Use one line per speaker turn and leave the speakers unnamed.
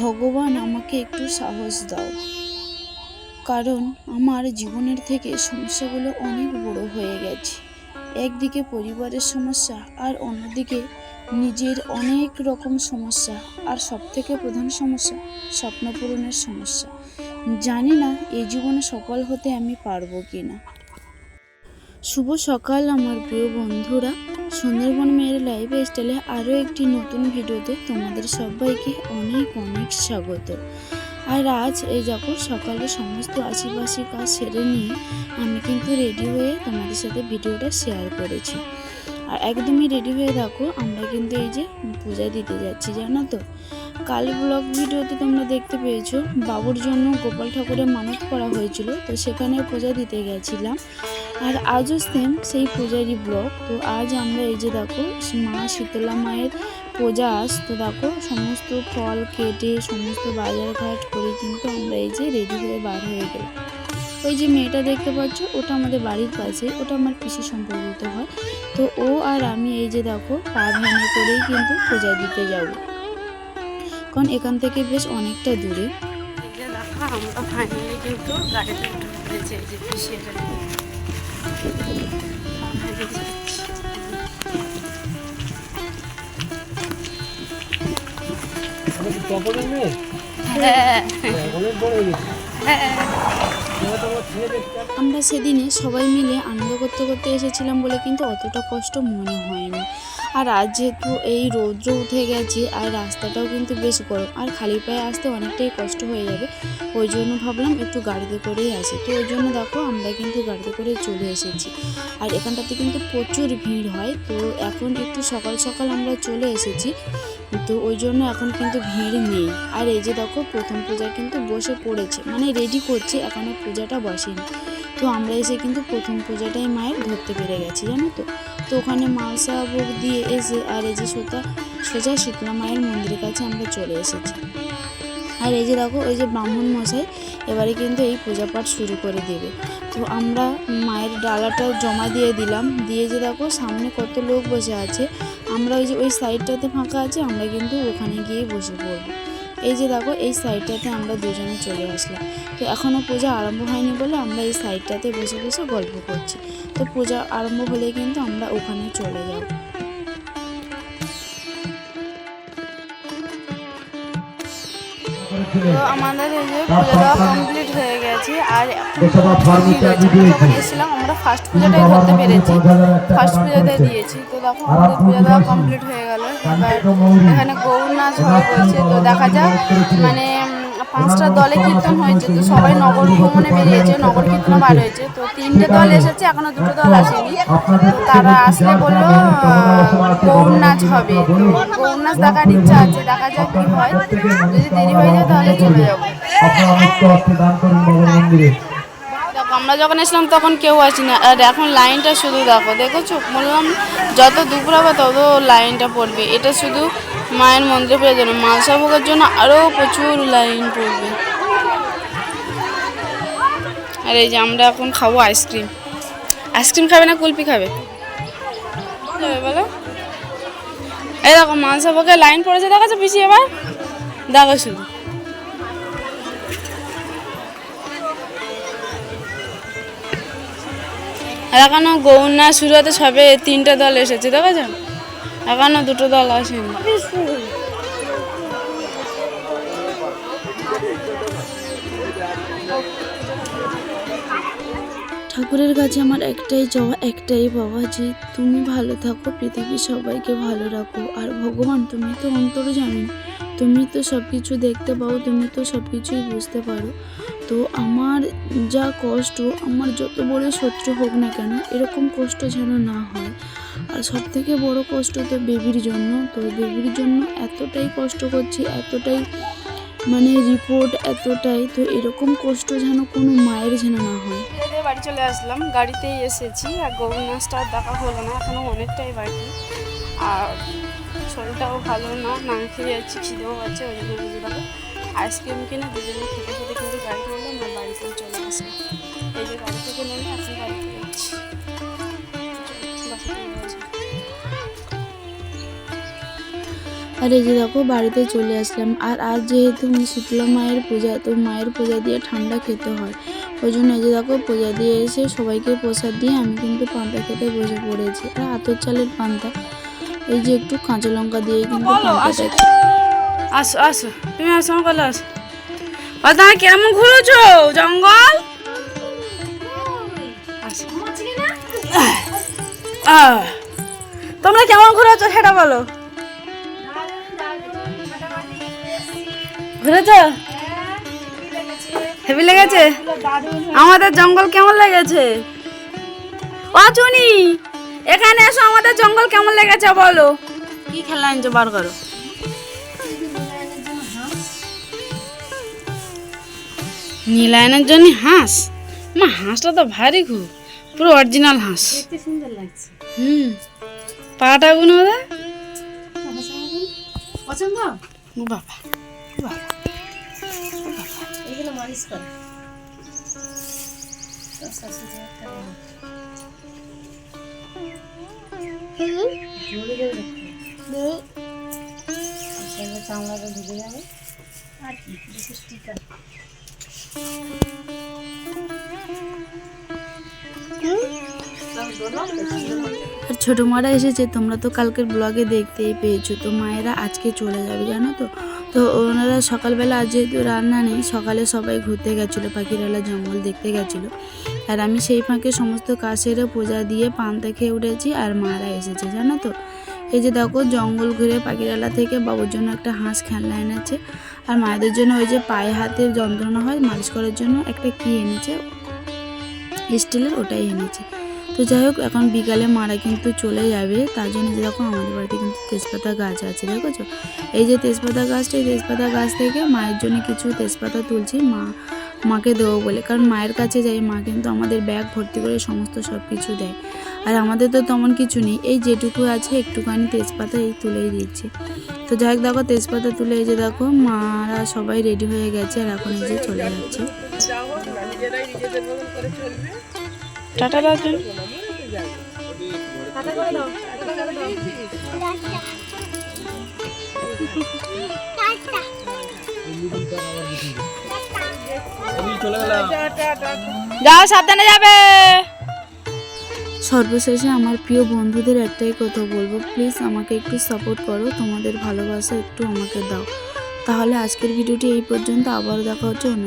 ভগবান আমাকে একটু সাহস দাও। কারণ আমার জীবনের থেকে সমস্যাগুলো অনেক বড় হয়ে গেছে। একদিকে পরিবারের সমস্যা আর অন্যদিকে নিজের অনেক রকম সমস্যা আর সবথেকে প্রধান সমস্যা স্বপ্ন পূরণের সমস্যা। জানি না এই জীবনে সফল হতে আমি পারব কি না শুভ সকাল আমার প্রিয় বন্ধুরা। সুন্দরবন মেয়ের লাইফ স্টাইলে আরও একটি নতুন ভিডিওতে তোমাদের সবাইকে অনেক অনেক স্বাগত। আর আজ এই দেখো সকালে সমস্ত আশিপাশি কাজ সেরে নিয়ে আমি কিন্তু রেডি হয়ে তোমাদের সাথে ভিডিওটা শেয়ার করেছি। আর একদমই রেডি হয়ে দেখো আমরা কিন্তু এই যে পূজা দিতে যাচ্ছি, জানো তো? কাল ব্লগ ভিডিওতে তোমরা দেখতে পেয়েছ, বাবুর জন্য গোপাল ঠাকুরের মানত করা হয়েছিল, তো সেখানে পূজা দিতে গেছিলাম। আর আজও সেম সেই পূজারই ব্লগ। তো আজ আমরা এই যে দেখো, মা শীতলা মায়ের পূজা আস তো দেখো সমস্ত ফল কেটে সমস্ত বাজারঘাট করে কিন্তু আমরা এই যে রেডি হয়ে বার হয়ে গেলাম। ওই যে মেয়েটা দেখতে পাচ্ছ, ওটা আমাদের বাড়ির পাশে ওটা আমার পিসি সম্পর্কিত হয়। তো ও আর আমি এই যে দেখো, পা ভ্যানে করেই কিন্তু পূজা দিতে যাব। কারণ এখান থেকে বেশ অনেকটা দূরে।
আমরা ফাইনালি কিন্তু গাড়িতে যে
কি তপনের
হ্যাঁ।
অনেক বড় হয়ে গেছে
হ্যাঁ।
আমার
সেদিনে সবাই মিলে আনন্দ করতে করতে এসেছিলাম বলে কিন্তু অতটা কষ্ট মনে হয়নি। আর আজ যেহেতু এই রৌদ্র উঠে গেছে, আর রাস্তাটাও কিন্তু বেশ গরম, আর খালি পায়ে আসতে অনেকটাই কষ্ট হয়ে যাবে, ওই জন্য ভাবলাম একটু গাড়িতে করেই আসি। তো ওই জন্য দেখো আমরা কিন্তু গাড়িতে করে চলে এসেছি। আর এখানটাতে কিন্তু প্রচুর ভিড় হয়, তো এখন একটু সকাল সকাল আমরা চলে এসেছি। তো ওই জন্য এখন কিন্তু ভিড় নেই। আর এই যে দেখো, প্রথম পূজা কিন্তু বসে পড়েছে। মানে রেডি করছে এখনও পূজাটা বসেনি। তো আমরা এসে কিন্তু প্রথম পূজাটাই মায়ের ধরতে পেরে গেছি, জানো তো? তো ওখানে মালসা ভোগ দিয়ে এসে আর এই যে সোজা সোজা শীতলা মায়ের মন্দিরের কাছে আমরা চলে এসেছি। আর এই যে দেখো, ওই যে ব্রাহ্মণ মশাই এবারে কিন্তু এই পূজা পাঠ শুরু করে দেবে। তো আমরা মায়ের ডালাটা জমা দিয়ে দিলাম। দিয়ে যে দেখো, সামনে কত লোক বসে আছে। আমরা ওই যে ওই সাইডটাতে ফাঁকা আছে, আমরা কিন্তু ওখানে গিয়ে বসে পড়ব। এই যে দেখো, এই সাইডটাতে আমরা দুজনে চলে আসলাম। তো এখনও পূজা আরম্ভ হয়নি বলে আমরা এই সাইডটাতে বসে বসে গল্প করছি। তো পূজা আরম্ভ হলে কিন্তু আমরা ওখানে চলে যাব। তো আমাদের এই যে পূজা দেওয়া কমপ্লিট হয়ে গেছে আর যখন এসেছিলাম আমরা ফার্স্ট পূজাটাই ধরতে পেরেছি। ফার্স্ট পূজাটাই দিয়েছি। তো তখন আমাদের পূজা দেওয়া কমপ্লিট হয়ে গেল। এবার এখানে গৌর নাচ হয়ে বলছে। তো দেখা যাক মানে পাঁচটা দলে কীর্তন হয়েছে, তো সবাই নগর ভ্রমণে বেরিয়েছে, নগর কীর্তন বার হয়েছে। তো তিনটে দল এসেছে, এখনও দুটো দল আসেনি। তারা আসলে বলল গৌর নাচ হবে? তো নাচ দেখার ইচ্ছা আছে, দেখা যাক কি হয়। যদি দেরি হয়ে যায় তাহলে চলে যাব।
আমরা যখন এসলাম তখন কেউ আসি না আর এখন লাইনটা শুধু দেখো, দেখেছ? বললাম, যত দুপুর হবে তত লাইনটা পড়বে। এটা শুধু মায়ের মন্দিরে পড়ে জন্য মালসা ভোগের জন্য আরও প্রচুর লাইন পড়বে। আর এই যে আমরা এখন খাব আইসক্রিম। আইসক্রিম খাবে না কুলপি খাবে? বলো। এই দেখো মালসা ভোগের লাইন পড়েছে, দেখাচ্ছে পিছিয়ে এবার? দেখো শুধু। আর এখনও গৌনা শুরু হতে সবে তিনটে দল এসেছে দেখেছ এখনও দুটো দল আসেনি
ঠাকুরের কাছে আমার একটাই চাওয়া, একটাই বাবা যে তুমি ভালো থাকো পৃথিবীর সবাইকে ভালো রাখো। আর ভগবান, তুমি তো অন্তর জানি তুমি তো সব কিছু দেখতে পাও, তুমি তো সব কিছুই বুঝতে পারো। তো আমার যা কষ্ট, আমার যত বড় শত্রু হোক না কেন, এরকম কষ্ট যেন না হয়। আর সব থেকে বড় কষ্ট তো বেবির জন্য। তো বেবির জন্য এতটাই কষ্ট করছি, এতটাই মানে রিপোর্ট এতটাই, তো এরকম কষ্ট যেন কোনো মায়ের যেন না হয়।
বাড়ি চলে আসলাম, গাড়িতেই এসেছি আর গরু নাচটা দেখা হলো না, এখনও অনেকটাই বাকি। আর শরীরটাও ভালো না না খেয়ে যাচ্ছি, খিদেও পাচ্ছে, ওই জন্য আইসক্রিম কিনে দুজনে খেতে খেতে আর এই যে
দেখো বাড়িতে চলে আসলাম। আর আজ যেহেতু শীতলা মায়ের পূজা তো মায়ের পূজা দিয়ে ঠান্ডা খেতে হয়। ওই জন্য এই যে দেখো পূজা দিয়ে এসে সবাইকে প্রসাদ দিয়ে আমি কিন্তু পান্তা খেতে বসে পড়েছি। আর আতর চালের পান্তা। এই যে একটু কাঁচা লঙ্কা দিয়ে কিন্তু
আসো। আসো তুমি আসো আমার কাছে আসো। আর কেমন ঘুরেছো? জঙ্গল। তোমরা কেমন ঘুরেছো সেটা বলো। ঘুরেছো হেভি লেগেছে? আমাদের জঙ্গল কেমন লেগেছে? ও চুনি এখানে এসো আমাদের জঙ্গল কেমন লেগেছে বলো। কি খেলা আনছো বার করো? নীলায়নের জন্য হাঁস? মা হাঁসটা তো ভারী খুব পুরো অরিজিনাল হাঁস।
সুন্দর লাগছে।
হুম। পাটা গুলো ওদের?
পছন্দ
ও বাবা।
এগুলো মালিশ করে। আর কি
আর ছোটো মারা এসেছে, তোমরা তো কালকের ব্লগে দেখতেই পেয়েছ। তো মায়েরা আজকে চলে যাবে, জানো তো? তো ওনারা সকালবেলা আজ যেহেতু রান্না নেই, সকালে সবাই ঘুরতে গেছিল পাখিরালা জঙ্গল দেখতে গেছিল। আর আমি সেই ফাঁকে সমস্ত কাজ পূজা দিয়ে পান্তা খেয়ে উঠেছি আর মারা এসেছে, জানো তো? এই যে দেখো, জঙ্গল ঘুরে পাখিরালা থেকে বাবুর জন্য একটা হাঁস খেলনা এনেছে। আর মায়েদের জন্য ওই যে পায়ে হাতের যন্ত্রণা হয়, মালিশ করার জন্য একটা কি এনেছে? স্টিলের ওটাই এনেছে। তো যাই হোক, এখন বিকালে মারা কিন্তু চলে যাবে। তার জন্য যে দেখো, আমাদের বাড়িতে কিন্তু তেজপাতা গাছ আছে, দেখেছ? এই যে তেজপাতা গাছটা, এই তেজপাতা গাছ থেকে মায়ের জন্য কিছু তেজপাতা তুলছি। মা, মাকে দেবো বলে। কারণ মায়ের কাছে যাই, মা কিন্তু আমাদের ব্যাগ ভর্তি করে সমস্ত সব কিছু দেয়। আর আমাদের তো তেমন কিছু নেই। এই যেটুকু আছে, একটুখানি তেজপাতা এই তুলেই দিচ্ছে। তো যাই দেখো, তেজপাতা তুলে এই যে দেখো, মারা সবাই রেডি হয়ে গেছে। আর এখন এই যে চলে যাচ্ছে।
টাটা
গেলাম
যাও, সাবধানে যাবে।
সর্বশেষে আমার প্রিয় বন্ধুদের একটাই কথা বলব প্লিজ আমাকে একটু সাপোর্ট করো, তোমাদের ভালোবাসা একটু আমাকে দাও। তাহলে আজকের ভিডিওটি এই পর্যন্ত আবার দেখা হচ্ছে অন্য